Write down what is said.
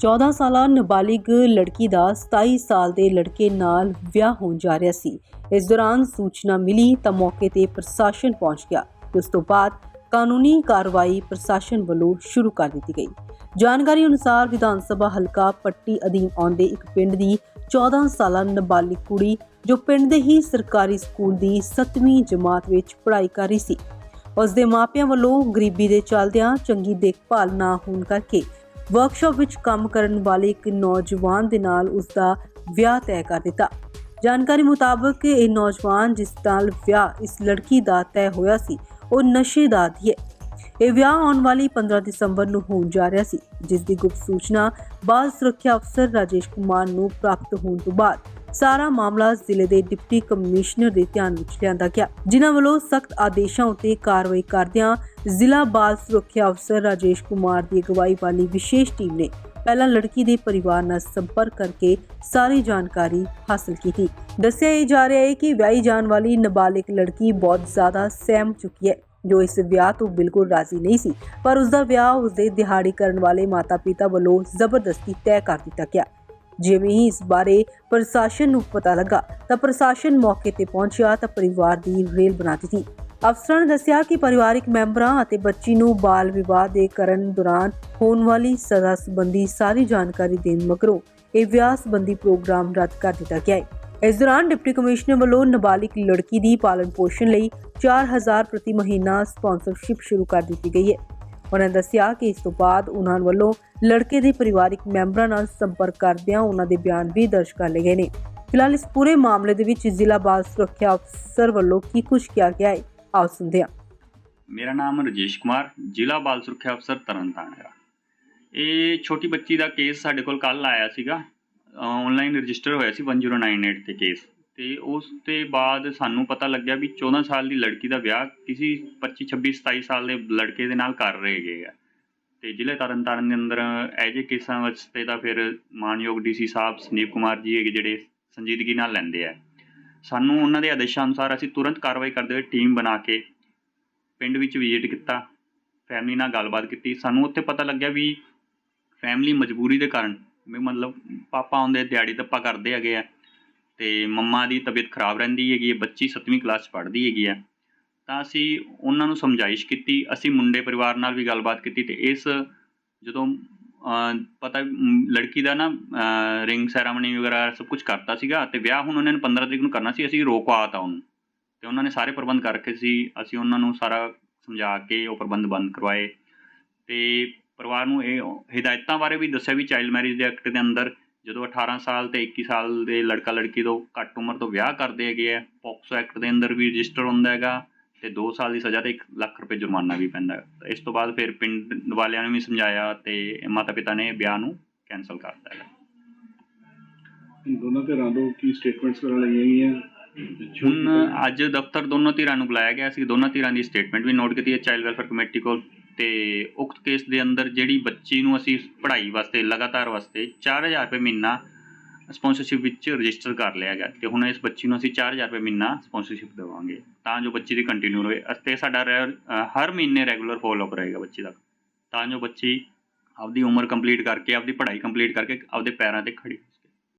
14 ਸਾਲਾ ਨਾਬਾਲਿਗ ਲੜਕੀ ਦਾ 27 ਸਾਲ ਦੇ ਲੜਕੇ ਨਾਲ ਵਿਆਹ ਹੋਣ ਜਾ ਰਿਹਾ ਸੀ। ਇਸ ਦੌਰਾਨ ਸੂਚਨਾ ਮਿਲੀ ਤਾਂ ਮੌਕੇ ਤੇ ਪ੍ਰਸ਼ਾਸਨ ਪਹੁੰਚ ਗਿਆ। ਉਸ ਤੋਂ ਬਾਅਦ ਕਾਨੂੰਨੀ ਕਾਰਵਾਈ ਪ੍ਰਸ਼ਾਸਨ ਵੱਲੋਂ ਸ਼ੁਰੂ ਕਰ ਦਿੱਤੀ ਗਈ। ਜਾਣਕਾਰੀ ਅਨੁਸਾਰ ਵਿਧਾਨ ਸਭਾ ਹਲਕਾ ਪੱਟੀ ਅਧੀਨ ਆਉਂਦੇ ਇੱਕ ਪਿੰਡ ਦੀ 14 ਸਾਲਾ ਨਾਬਾਲਿਗ ਕੁੜੀ ਜੋ ਪਿੰਡ ਦੇ ਹੀ ਸਰਕਾਰੀ ਸਕੂਲ ਦੀ 7ਵੀਂ ਜਮਾਤ ਵਿੱਚ ਪੜ੍ਹਾਈ ਕਰ ਰਹੀ ਸੀ। ਉਸ ਦੇ ਮਾਪਿਆਂ ਵੱਲੋਂ ਗਰੀਬੀ ਦੇ ਚੱਲਦਿਆਂ ਚੰਗੀ ਦੇਖਭਾਲ ਨਾ ਹੋਣ ਕਰਕੇ ਵਰਕਸ਼ਾਪ ਵਿੱਚ ਕੰਮ ਕਰਨ ਵਾਲੇ ਇੱਕ ਨੌਜਵਾਨ ਦੇ ਨਾਲ ਉਸ ਦਾ ਵਿਆਹ ਤੈਅ ਕਰ ਦਿੱਤਾ। ਜਾਣਕਾਰੀ ਮੁਤਾਬਕ ਇਹ ਨੌਜਵਾਨ ਜਿਸ ਨਾਲ ਵਿਆਹ ਇਸ ਲੜਕੀ ਦਾ ਤੈਅ ਹੋਇਆ ਸੀ, ਉਹ ਨਸ਼ੇ ਦਾ ਆਦੀ ਹੈ। ਇਹ ਵਿਆਹ ਆਉਣ ਵਾਲੀ 15 ਦਸੰਬਰ ਨੂੰ ਹੋਣ ਜਾ ਰਿਹਾ ਸੀ, ਜਿਸ ਦੀ ਗੁਪਤ ਸੂਚਨਾ ਬਾਲ ਸੁਰੱਖਿਆ ਅਫਸਰ ਰਾਜੇਸ਼ ਕੁਮਾਰ ਨੂੰ ਪ੍ਰਾਪਤ ਹੋਣ ਤੋਂ ਬਾਅਦ। ਸਾਰਾ ਮਾਮਲਾ ਜ਼ਿਲ੍ਹੇ ਦੇ ਡਿਪਟੀ ਕਮਿਸ਼ਨਰ ਦੇ ਧਿਆਨ ਵਿੱਚ ਲਿਆਂਦਾ ਗਿਆ, ਜਿਨ੍ਹਾਂ ਵੱਲੋਂ ਸਖਤ ਆਦੇਸ਼ਾਂ ਉੱਤੇ ਕਾਰਵਾਈ ਕਰਦਿਆਂ ਜ਼ਿਲ੍ਹਾ ਬਾਲ ਸੁਰੱਖਿਆ ਅਫਸਰ ਰਾਜੇਸ਼ ਕੁਮਾਰ ਦੀ ਅਗਵਾਈ ਵਾਲੀ ਵਿਸ਼ੇਸ਼ ਟੀਮ ਨੇ ਪਹਿਲਾਂ ਲੜਕੀ ਦੇ ਪਰਿਵਾਰ ਨਾਲ ਸੰਪਰਕ ਕਰਕੇ ਸਾਰੀ ਜਾਣਕਾਰੀ ਹਾਸਲ ਕੀਤੀ। ਦੱਸਿਆ ਇਹ ਜਾ ਰਿਹਾ ਹੈ ਕਿ ਵਿਆਹੀ ਜਾਣ ਵਾਲੀ ਨਾਬਾਲਿਗ ਲੜਕੀ ਬਹੁਤ ਜ਼ਿਆਦਾ ਸਹਿਮ ਚੁੱਕੀ ਹੈ, ਜੋ ਇਸ ਵਿਆਹ ਤੋਂ ਬਿਲਕੁਲ ਰਾਜ਼ੀ ਨਹੀਂ ਸੀ, ਪਰ ਉਸ ਦਾ ਵਿਆਹ ਉਸ ਦੇ ਦਿਹਾੜੀ ਕਰਨ ਵਾਲੇ ਮਾਤਾ-ਪਿਤਾ ਵੱਲੋਂ ਜ਼ਬਰਦਸਤੀ ਤੈਅ ਕਰ ਦਿੱਤਾ ਗਿਆ। ਜਿਵੇਂ ਹੀ ਇਸ ਬਾਰੇ ਪ੍ਰਸ਼ਾਸਨ ਨੂੰ ਪਤਾ ਲੱਗਾ ਤਾਂ ਪ੍ਰਸ਼ਾਸਨ ਮੌਕੇ ਤੇ ਪਹੁੰਚਿਆ ਤਾਂ ਪਰਿਵਾਰ ਦੀ ਰੇਲ ਬਣਾ ਦਿੱਤੀ। ਅਫਸਰਾਂ ਨੇ ਦੱਸਿਆ ਕਿ ਪਰਿਵਾਰਕ ਮੈਂਬਰਾਂ ਅਤੇ ਬੱਚੀ ਨੂੰ ਬਾਲ ਵਿਵਾਹ ਦੇ ਕਰਨ ਦੌਰਾਨ ਹੋਣ ਵਾਲੀ ਸਜ਼ਾ ਸੰਬੰਧੀ ਸਾਰੀ ਜਾਣਕਾਰੀ ਦੇਣ ਮਗਰੋਂ ਇਹ ਵਿਆਹ ਸੰਬੰਧੀ ਪ੍ਰੋਗਰਾਮ ਰੱਦ ਕਰ ਦਿੱਤਾ ਗਿਆ ਹੈ। ਇਸ ਦੌਰਾਨ ਡਿਪਟੀ ਕਮਿਸ਼ਨਰ ਵੱਲੋਂ ਨਾਬਾਲਿਗ ਲੜਕੀ ਦੀ ਪਾਲਣ ਪੋਸ਼ਣ ਲਈ 4000 ਪ੍ਰਤੀ ਮਹੀਨਾ ਸਪਾਂਸਰਸ਼ਿਪ ਸ਼ੁਰੂ ਕਰ ਦਿੱਤੀ ਗਈ ਹੈ। ਉਹਨਾਂ ਦੱਸਿਆ ਕਿ ਇਸ ਤੋਂ ਬਾਅਦ ਉਹਨਾਂ ਵੱਲੋਂ ਲੜਕੇ ਦੇ ਪਰਿਵਾਰਕ ਮੈਂਬਰਾਂ ਨਾਲ ਸੰਪਰਕ ਕਰਦਿਆਂ ਉਹਨਾਂ ਦੇ ਬਿਆਨ ਵੀ ਦਰਜ ਕਰ ਲਏ ਗਏ ਨੇ। ਫਿਲਹਾਲ ਇਸ ਪੂਰੇ ਮਾਮਲੇ ਦੇ ਵਿੱਚ ਜ਼ਿਲ੍ਹਾ ਬਾਲ ਸੁਰੱਖਿਆ ਅਫਸਰ ਵੱਲੋਂ ਕੀ ਕੁਝ ਕਿਹਾ ਗਿਆ ਹੈ, ਆਓ ਸੁਣਦੇ ਹਾਂ। ਮੇਰਾ ਨਾਮ ਰਜੇਸ਼ ਕੁਮਾਰ, ਜ਼ਿਲ੍ਹਾ ਬਾਲ ਸੁਰੱਖਿਆ ਅਫਸਰ ਤਰਨਤਾਰਨ ਹੈ ਇਹ ਛੋਟੀ ਬੱਚੀ ਦਾ ਕੇਸ ਸਾਡੇ ਕੋਲ ਕੱਲ ਆਇਆ ਸੀਗਾ। ਆਨਲਾਈਨ ਰਜਿਸਟਰ ਹੋਇਆ ਸੀ 1098 ਤੇ ਕੇਸ ਤੇ ਉਸ ਤੇ ਬਾਅਦ ਸਾਨੂੰ ਪਤਾ ਲੱਗਿਆ ਵੀ 14 ਸਾਲ ਦੀ ਲੜਕੀ ਦਾ ਵਿਆਹ ਕਿਸੇ 25 26 27 ਸਾਲ ਦੇ ਲੜਕੇ ਦੇ ਨਾਲ ਕਰ ਰਹੇ ਹੈਗੇ ਆ। ਤੇ ਜ਼ਿਲ੍ਹੇ ਤਰਨਤਾਰਨ ਦੇ ਅੰਦਰ ਐਜੇ ਕੇਸਾਂ ਵਾਸਤੇ ਤਾਂ ਫਿਰ ਮਾਨਯੋਗ ਡੀਸੀ ਸਾਹਿਬ ਸੰਦੀਪ ਕੁਮਾਰ ਜੀ ਹੈਗੇ ਜਿਹੜੇ ਸੰਜੀਦਗੀ ਨਾਲ ਲੈਂਦੇ ਆ। ਸਾਨੂੰ ਉਹਨਾਂ ਦੇ ਆਦੇਸ਼ਾਂ ਅਨੁਸਾਰ ਅਸੀਂ ਤੁਰੰਤ ਕਾਰਵਾਈ ਕਰਦੇ ਹੋਏ ਟੀਮ ਬਣਾ ਕੇ ਪਿੰਡ ਵਿੱਚ ਵਿਜ਼ਿਟ ਕੀਤਾ ਫੈਮਿਲੀ ਨਾਲ ਗੱਲਬਾਤ ਕੀਤੀ। ਸਾਨੂੰ ਉੱਥੇ ਪਤਾ ਲੱਗਿਆ ਵੀ ਫੈਮਿਲੀ ਮਜਬੂਰੀ ਦੇ ਕਾਰਨ ਵੀ ਮਤਲਬ ਪਾਪਾ ਆਉਂਦੇ ਦਿਹਾੜੀ ਦੱਪਾ ਕਰਦੇ ਹੈਗੇ ਆ। ਤੇ ਮੰਮਾ ਦੀ ਤਬੀਅਤ ਖਰਾਬ ਰਹਿੰਦੀ ਹੈਗੀ ਹੈ, ਬੱਚੀ 7ਵੀਂ ਕਲਾਸ 'ਚ ਪੜ੍ਹਦੀ ਹੈਗੀ ਆ ਤਾਂ ਅਸੀਂ ਉਹਨਾਂ ਨੂੰ ਸਮਝਾਇਸ਼ ਕੀਤੀ, ਅਸੀਂ ਮੁੰਡੇ ਪਰਿਵਾਰ ਨਾਲ ਵੀ ਗੱਲਬਾਤ ਕੀਤੀ ਤੇ ਇਸ ਜਦੋਂ ਪਤਾ ਲੜਕੀ ਦਾ ਨਾ ਰਿੰਗ ਸੈਰਾਮਨੀ ਵਗੈਰਾ ਸਭ ਕੁਝ ਕਰਤਾ ਸੀਗਾ ਤੇ ਵਿਆਹ ਹੁਣ ਉਹਨਾਂ ਨੇ 15 ਤਰੀਕ ਨੂੰ ਕਰਨਾ ਸੀ, ਅਸੀਂ ਰੋਕਵਾਤਾ ਉਹਨੂੰ। ਤੇ ਉਹਨਾਂ ਨੇ ਸਾਰੇ ਪ੍ਰਬੰਧ ਕਰ ਰੱਖੇ ਸੀ, ਅਸੀਂ ਉਹਨਾਂ ਨੂੰ ਸਾਰਾ ਸਮਝਾ ਕੇ ਉਹ ਪ੍ਰਬੰਧ ਬੰਦ ਕਰਵਾਏ। ਤੇ ਪਰਿਵਾਰ ਨੂੰ ਇਹ ਹਦਾਇਤਾਂ ਬਾਰੇ ਵੀ ਦੱਸਿਆ ਵੀ ਚਾਈਲਡ ਮੈਰਿਜ ਦੇ ਐਕਟ ਦੇ ਅੰਦਰ ਜਦੋਂ 18 ਸਾਲ ਤੇ 21 ਸਾਲ ਦੇ ਲੜਕਾ ਲੜਕੀ ਤੋਂ ਘੱਟ ਉਮਰ ਤੋਂ ਵਿਆਹ ਕਰਦੇ ਹੈਗੇ ਆ ਪੋਕਸੋ ਐਕਟ ਦੇ ਅੰਦਰ ਵੀ ਰਜਿਸਟਰ ਹੁੰਦਾ ਹੈਗਾ ਤੇ 2 ਸਾਲ ਦੀ ਸਜ਼ਾ ਤੇ 1 ਲੱਖ ਰੁਪਏ ਜੁਰਮਾਨਾ ਵੀ ਪੈਂਦਾ ਹੈ। ਇਸ ਤੋਂ ਬਾਅਦ ਫਿਰ ਪਿੰਡ ਵਾਲਿਆਂ ਨੇ ਵੀ ਸਮਝਾਇਆ ਤੇ ਮਾਤਾ ਪਿਤਾ ਨੇ ਵਿਆਹ ਨੂੰ ਕੈਨਸਲ ਕਰਤਾ ਹੈ ਦੋਨਾਂ ਧਿਰਾਂ ਤੋਂ ਕੀ ਸਟੇਟਮੈਂਟਸ ਵਗੈਰਾ ਲਈਆਂ ਗਈਆਂ? ਹੁਣ ਅੱਜ ਦਫ਼ਤਰ ਦੋਨੋਂ ਧਿਰਾਂ ਨੂੰ ਬੁਲਾਇਆ ਗਿਆ ਸੀ। ਦੋਨਾਂ ਧਿਰਾਂ ਦੀ ਸਟੇਟਮੈਂਟ ਵੀ ਨੋਟ ਕੀਤੀ ਹੈ। ਚਾਈਲਡ ਵੈਲਫੇਅਰ ਕਮੇਟੀ ਕੋਲ ਤੇ ਉਕਤ ਕੇਸ ਦੇ ਅੰਦਰ ਜਿਹੜੀ ਬੱਚੀ ਨੂੰ ਅਸੀਂ ਪੜ੍ਹਾਈ ਵਾਸਤੇ, ਲਗਾਤਾਰ ਵਾਸਤੇ 4000 ਰੁਪਏ ਮਹੀਨਾ ਸਪਾਂਸਰਸ਼ਿਪ ਵਿੱਚ ਰਜਿਸਟਰ ਕਰ ਲਿਆ ਗਿਆ ਤੇ ਹੁਣ ਇਸ ਬੱਚੀ ਨੂੰ ਅਸੀਂ 4000 ਰੁਪਏ ਮਹੀਨਾ ਸਪਾਂਸਰਸ਼ਿਪ ਦੇਵਾਂਗੇ ਤਾਂ ਜੋ ਬੱਚੀ ਦੀ ਕੰਟੀਨਿਊ ਰਹੇ। ਅਤੇ ਸਾਡਾ ਰੈ- ਹਰ ਮਹੀਨੇ ਰੈਗੂਲਰ ਫੋਲੋਅਪ ਰਹੇਗਾ ਬੱਚੀ ਦਾ। ਤਾਂ ਜੋ ਬੱਚੀ ਆਪਦੀ ਉਮਰ ਕੰਪਲੀਟ ਕਰਕੇ, ਆਪਦੀ ਪੜ੍ਹਾਈ ਕੰਪਲੀਟ ਕਰਕੇ, ਆਪਦੇ ਪੈਰਾਂ ਤੇ ਖੜੀ